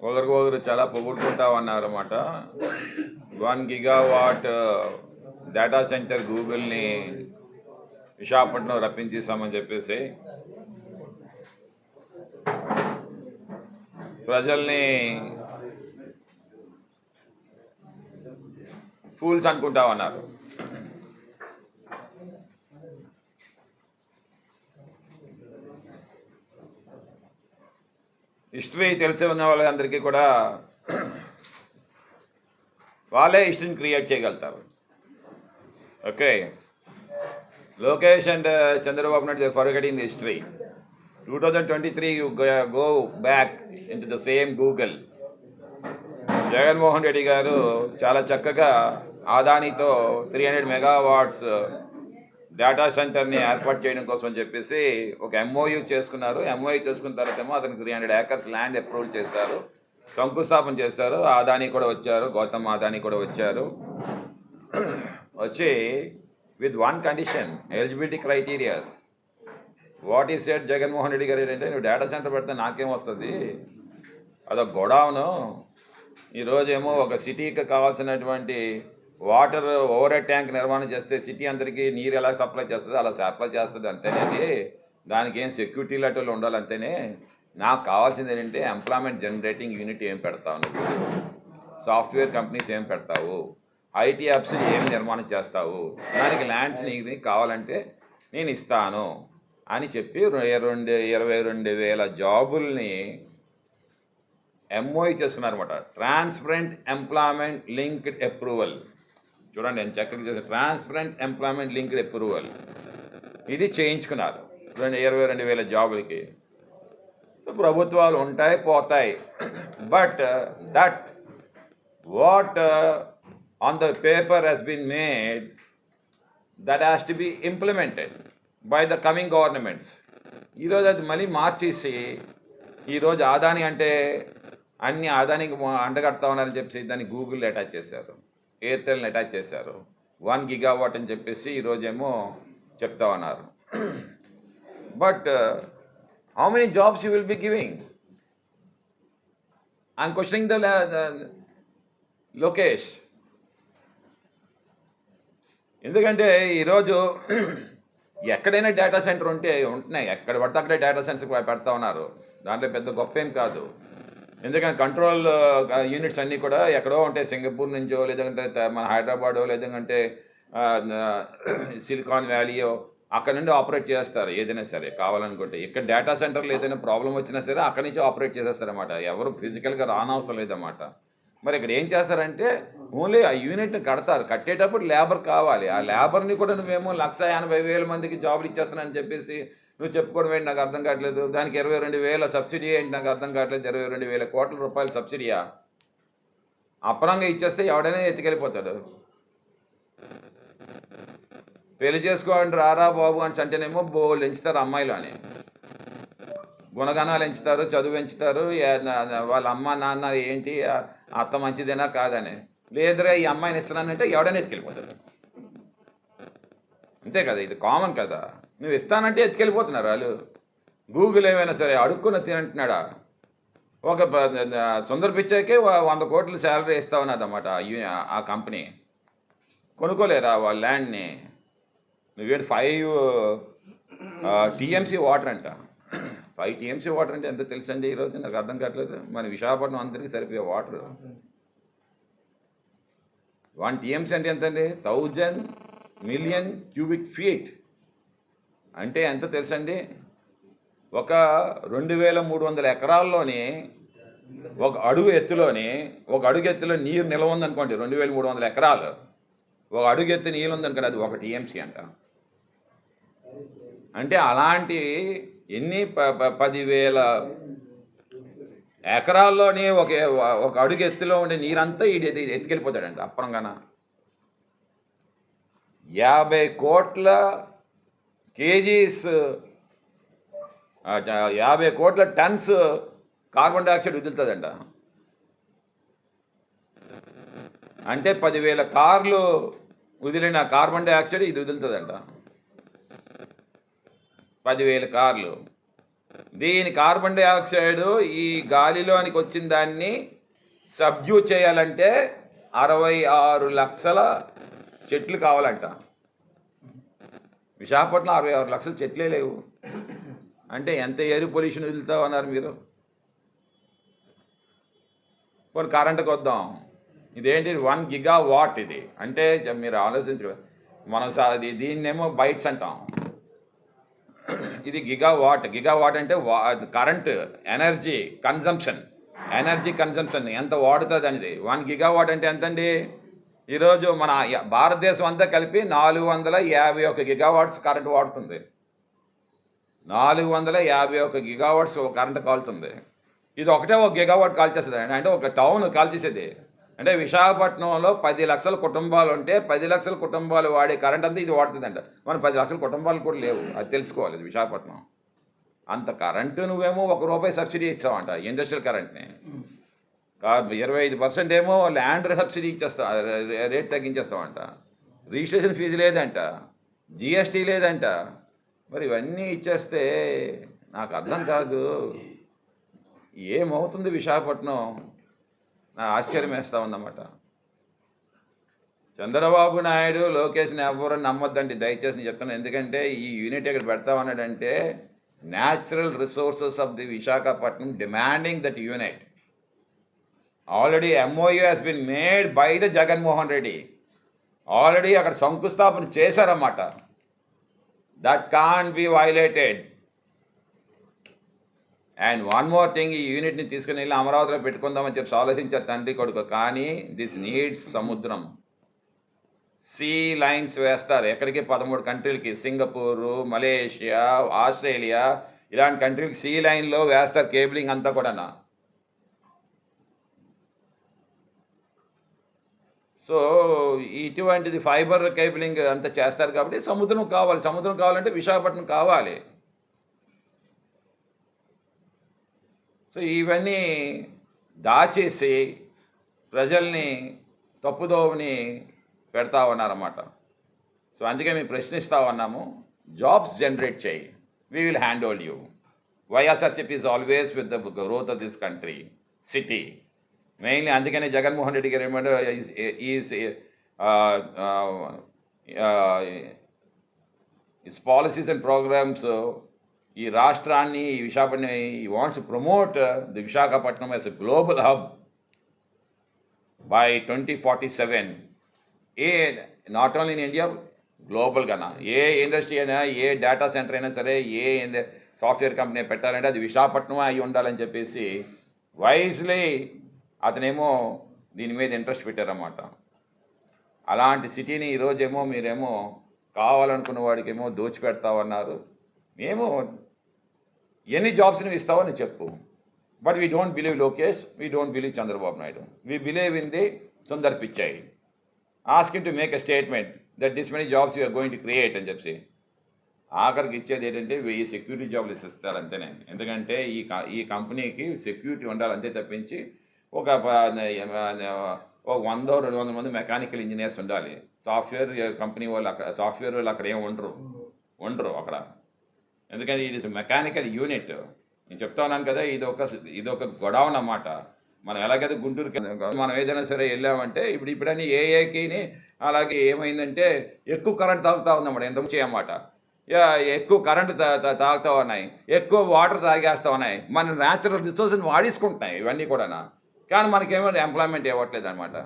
ఒకరికొకరు చాలా పొగుడుకుంటా అనమాట one gigawatt uh, data centre గూగుల్ని విశాఖపట్నం రప్పించేసామని చెప్పేసి ప్రజల్ని ఫూల్స్ అనుకుంటామన్నారు. హిస్టరీ తెలిసి ఉన్న వాళ్ళందరికీ కూడా వాళ్ళే హిస్టరీని క్రియేట్ చేయగలుగుతారు. Okay. Lokesh and uh, Chandrababu Naidu for in history. Two thousand twenty three go back in to the same Google. Jaganmohan Reddy garu చాలా చక్కగా ఆదానితో త్రీ హండ్రెడ్ మెగావాట్స్ డేటా సెంటర్ని ఏర్పాటు చేయడం కోసం అని చెప్పేసి ఒక ఎంఓయూ చేసుకున్నారు. ఎంఓయూ చేసుకున్న తర్వాత ఏమో అతనికి three hundred acres land approval చేశారు. శంకుస్థాపన చేశారు. ఆదాని కూడా వచ్చారు. గౌతమ్ ఆదాని కూడా వచ్చారు. వచ్చి with one condition eligibility criterias what ఈ సెట్ జగన్మోహన్ రెడ్డి గారు ఏంటంటే నువ్వు డేటా సెంటర్ పెడితే నాకేం వస్తుంది? అదొక గొడవను. ఈరోజేమో ఒక సిటీకి కావాల్సినటువంటి వాటర్ ఓవర్ ట్యాంక్ నిర్మాణం చేస్తే సిటీ అందరికీ నీరు ఎలా సప్లై చేస్తుంది అలా సప్లై చేస్తుంది అంతేనేది. దానికి ఏం సెక్యూరిటీ లెటర్లు ఉండాలి అంతేనే నాకు కావాల్సింది ఏంటంటే ఎంప్లాయ్మెంట్ జనరేటింగ్ యూనిట్ ఏం పెడతావు నువ్వు? సాఫ్ట్వేర్ కంపెనీస్ ఏం పెడతావు? ఐటీ యాప్స్ ఏం నిర్మాణం చేస్తావు? దానికి ల్యాండ్స్ నీకు కావాలంటే నేను ఇస్తాను అని చెప్పి రెండు ఇరవై రెండు వేల జాబుల్ని MOE చేసుకున్నారన్నమాట. Transparent employment linked approval. చూడండి నేను చక్కగా చేసిన ట్రాన్స్పరెంట్ ఎంప్లాయ్మెంట్ లింక్డ్ అప్రూవల్ ఇది చేయించుకున్నారు. రెండు ఇరవై రెండు వేల జాబులకి. సో ప్రభుత్వాలు ఉంటాయి పోతాయి. But that what on the paper has been made that has to be implemented by the coming governments ఈరోజు అది మళ్ళీ మార్చేసి ఈరోజు ఆదాని అంటే అన్ని ఆదానికి మొ- అండగడతా ఉన్నారని చెప్పేసి దాన్ని గూగుల్ అటాచ్ చేశారు. ఎయిర్టెల్ని అటాచ్ చేశారు. వన్ గిగావాట్ అని చెప్పేసి ఈరోజేమో చెప్తా ఉన్నారు. But how many jobs you will be giving I'm questioning the Lokesh ఎందుకంటే ఈరోజు ఎక్కడైనా డేటా సెంటర్ ఉంటే ఉంటున్నాయి. ఎక్కడ పడితే అక్కడే డేటా సెంటర్ పెడతా ఉన్నారు. దాంట్లో పెద్ద గొప్ప ఏం కాదు. ఎందుకంటే కంట్రోల్ యూనిట్స్ అన్నీ కూడా ఎక్కడో ఉంటాయి. సింగపూర్ నుంచో లేదంటే మన హైదరాబాదో లేదంటే సిలికాన్ వ్యాలీయో అక్కడ నుండి ఆపరేట్ చేస్తారు ఏదైనా సరే. కావాలనుకుంటే ఇక్కడ డేటా సెంటర్లో ఏదైనా ప్రాబ్లం వచ్చినా సరే అక్కడి నుంచి ఆపరేట్ చేసేస్తారన్నమాట. ఎవరు ఫిజికల్గా రానవసరం లేదన్నమాట. మరి ఇక్కడ ఏం చేస్తారంటే ఓన్లీ ఆ యూనిట్ని కడతారు. కట్టేటప్పుడు లేబర్ కావాలి. ఆ లేబర్ని కూడా మేము లక్ష ఎనభై వేల మందికి జాబులు ఇచ్చేస్తానని చెప్పేసి నువ్వు చెప్పుకోవడం ఏంటి? నాకు అర్థం కావట్లేదు. దానికి ఇరవై రెండు వేల సబ్సిడీ ఏంటి? నాకు అర్థం కావట్లేదు. ఇరవై రెండు వేల కోట్ల రూపాయల సబ్సిడీయా? అప్రంగా ఇచ్చేస్తే ఎవడైనా ఎత్తుకెళ్ళిపోతాడు. పెళ్ళి చేసుకోండి రారా బాబు అని అంటేనేమో బోళ్ళు ఎంచుతారు అమ్మాయిలు అని. గుణగణాలు ఎంచుతారు చదువు ఎంచుతారు వాళ్ళ అమ్మ నాన్న ఏంటి అత్త మంచిదేనా కాదని. లేదురా ఈ అమ్మాయిని ఇస్తున్నానంటే ఎవడైనా ఎత్తుకెళ్ళిపోతాడు. అంతే కదా ఇది కామన్ కదా. నువ్వు ఇస్తానంటే ఎత్తుకెళ్ళిపోతున్నారు వాళ్ళు. గూగుల్ ఏమైనా సరే అడుక్కుని తింటున్నాడా ఒక ప- సుందర్ పిచ్చాకే వంద కోట్ల శాలరీ ఇస్తా ఉన్నదన్నమాట ఆ ఆ కంపెనీ. కొనుక్కోలేరా వాళ్ళ ల్యాండ్ని? నువ్వేడు ఫైవ్ టీఎంసీ వాటర్ అంట. ఫైవ్ టీఎంసీ వాటర్ అంటే ఎంత తెలుసండి ఈరోజు నాకు అర్థం కావట్లేదు. మన విశాఖపట్నం అందరికీ సరిపోయే వాటర్. వన్ టీఎంసీ అంటే ఎంతండి? Thousand million cubic feet. అంటే ఎంత తెలుసండి? ఒక రెండు వేల మూడు వందల ఎకరాల్లోని ఒక అడుగు ఎత్తులోని ఒక అడుగు ఎత్తులో నీరు నిల్వ ఉందనుకోండి రెండు వేల మూడు వందల ఎకరాలు. ఒక అడుగు ఎత్తు నీళ్ళు ఉందనుకోండి అది ఒక టీఎంసీ అంట. అంటే అలాంటి ఎన్ని ప ప- పదివేల ఎకరాల్లోని ఒక ఒక అడుగు ఎత్తులో ఉండే నీరంతా ఈ ఎత్తుకెళ్ళిపోతాడంట ఎత్తుకెళ్ళిపోతాడండి యాభై కోట్ల కేజీస్ యాభై కోట్ల టన్స్ కార్బన్ డైఆక్సైడ్ వదులుతుందంట. అంటే పదివేల కార్లు వదిలిన కార్బన్ డైఆక్సైడ్ ఇది వదులుతుందంట. పదివేల కార్లు. దీని కార్బన్ డైఆక్సైడ్ ఈ గాలిలోనికి వచ్చిన దాన్ని సబ్జ్యూ చేయాలంటే అరవై ఆరు లక్షల చెట్లు కావాలంట. విశాఖపట్నం అరవై ఆరు లక్షల చెట్లే లేవు. అంటే ఎంత ఎయిర్ పొల్యూషన్ వదులుతావు అన్నారు మీరు? కొన్ని కరెంటుకి వద్దాం. ఇదేంటి? వన్ గిగా వాట్ ఇది. అంటే మీరు ఆలోచించు మనం సా- దీన్నేమో బైట్స్ అంటాం. ఇది గిగా వాట్ గిగా వాట్ అంటే వా current energy consumption energy consumption ఎంత వాడుతుంది అనేది? వన్ గిగా వాట్ అంటే ఎంతండి? ఈరోజు మన భారతదేశం అంతా కలిపి నాలుగు వందల యాభై ఒక గిగావాట్స్ కరెంట్ వాడుతుంది. నాలుగు వందల యాభై ఒక గిగావాట్స్ కరెంట్ కాలుతుంది. ఇది ఒకటే ఒక గిగావాట్ కాల్ చేస్తుంది అంటే ఒక టౌన్ కాల్ చేసేది అంటే విశాఖపట్నంలో పది లక్షల కుటుంబాలు ఉంటే పది లక్షల కుటుంబాలు వాడే కరెంట్ అంతా ఇది వాడుతుందంట. మన పది లక్షల కుటుంబాలు కూడా లేవు. అది తెలుసుకోవాలి విశాఖపట్నం. అంత కరెంటు నువ్వేమో ఒక రూపాయి సబ్సిడీ ఇచ్చావంట. ఇండస్ట్రియల్ కరెంట్ని. ఇరవై ఐదు పర్సెంట్ ఏమో ల్యాండ్ సబ్సిడీ ఇచ్చేస్తా రేట్ తగ్గించేస్తామంట. రిజిస్ట్రేషన్ ఫీజు లేదంట జిఎస్టీ లేదంట. మరి ఇవన్నీ ఇచ్చేస్తే నాకు అర్థం కాదు. ఏమవుతుంది విశాఖపట్నం? నా ఆశ్చర్యం వేస్తూ ఉందన్నమాట. చంద్రబాబు నాయుడు లోకేష్ని ఎవరు నమ్మొద్దండి దయచేసి నేను చెప్తాను ఎందుకంటే ఈ యూనిట్ ఇక్కడ పెడతా ఉన్నాడంటే natural resources of the Visakhapatnam demanding that unit already MOU has been made by the Jaganmohan Reddy already అక్కడ శంకుస్థాపన చేశారన్నమాట. That can be violated and one more thing ఈ యూనిట్ని తీసుకుని వెళ్ళి అమరావతిలో పెట్టుకుందామని చెప్పి ఆలోచించారు తండ్రి కొడుకు. కానీ దిస్ నీడ్స్ సముద్రం. సీ లైన్స్ వేస్తారు. ఎక్కడికి? పదమూడు కంట్రీలకి. సింగపూరు మలేషియా ఆస్ట్రేలియా ఇలాంటి కంట్రీలకి సీ లైన్లో వేస్తారు కేబులింగ్ అంతా కూడా సో ఇటువంటిది ఫైబర్ కేబులింగ్ అంతా చేస్తారు కాబట్టి సముద్రం కావాలి. సముద్రం కావాలంటే విశాఖపట్నం కావాలి. సో ఇవన్నీ దాచేసి ప్రజల్ని తప్పుదోవని పెడతా ఉన్నారన్నమాట. సో అందుకే మేము ప్రశ్నిస్తా ఉన్నాము. జాబ్స్ జనరేట్ చేయి. We will hand hold you YSRCP is always with the growth of this country city mainly అందుకనే జగన్మోహన్ రెడ్డి గారు ఏమంటే is his policies and programmes ఈ రాష్ట్రాన్ని ఈ విశాఖపట్నం ఈ wants promote the Visakhapatnam as a global hub by twenty forty seven A not only in India గ్లోబల్గానా ఏ industry అయినా ఏ డేటా సెంటర్ అయినా సరే ఏ సాఫ్ట్వేర్ కంపెనీ పెట్టాలంటే అది విశాఖపట్నం అయి ఉండాలని చెప్పేసి వైస్లీ అతనేమో దీని మీద ఇంట్రెస్ట్ పెట్టారన్నమాట. అలాంటి సిటీని ఈరోజేమో మీరేమో కావాలనుకున్న వాడికేమో దోచిపెడతావన్నారు మేము ఎన్ని జాబ్స్ నువ్వు ఇస్తావని చెప్పు. But we don't believe Lokesh we don't believe Chandrababu Naidu. We believe in the Sundar Pichai ask to make a statement that this many jobs you're going to create అని చెప్పి. ఆఖరికి ఇచ్చేది ఏంటంటే వెయ్యి సెక్యూరిటీ జాబ్లు ఇస్తారు అంతేనే ఎందుకంటే ఈ క- ఈ కంపెనీకి సెక్యూరిటీ ఉండాలంతే తప్పించి ఒక ఒక వంద రెండు వందల మంది మెకానికల్ ఇంజనీర్స్ ఉండాలి. సాఫ్ట్వేర్ కంపెనీ వాళ్ళు అక్కడ సాఫ్ట్వేర్ వాళ్ళు అక్కడ ఏం ఉండరు. ఉండరు అక్కడ. ఎందుకంటే ఇది ఇస్ మెకానికల్ యూనిట్ నేను చెప్తా ఉన్నాను కదా ఇది ఒక ఇది ఒక గొడవన్ అన్నమాట. మనం ఎలాగైతే గుంటూరుకి మనం ఏదైనా సరే వెళ్ళామంటే ఇప్పుడు ఇప్పుడని ఏఏకిని అలాగే ఏమైందంటే ఎక్కువ కరెంట్ తాగుతా ఉందన్నమాట ఎంత చేయమాట. ఎక్కువ కరెంట్ తాగుతూ తాగుతా ఉన్నాయి. ఎక్కువ వాటర్ తాగేస్తా ఉన్నాయి. మన న్యాచురల్ రిసోర్స్ని వాడేసుకుంటున్నాయి ఇవన్నీ కూడా కానీ మనకేమో ఎంప్లాయ్మెంట్ ఇవ్వట్లేదు అనమాట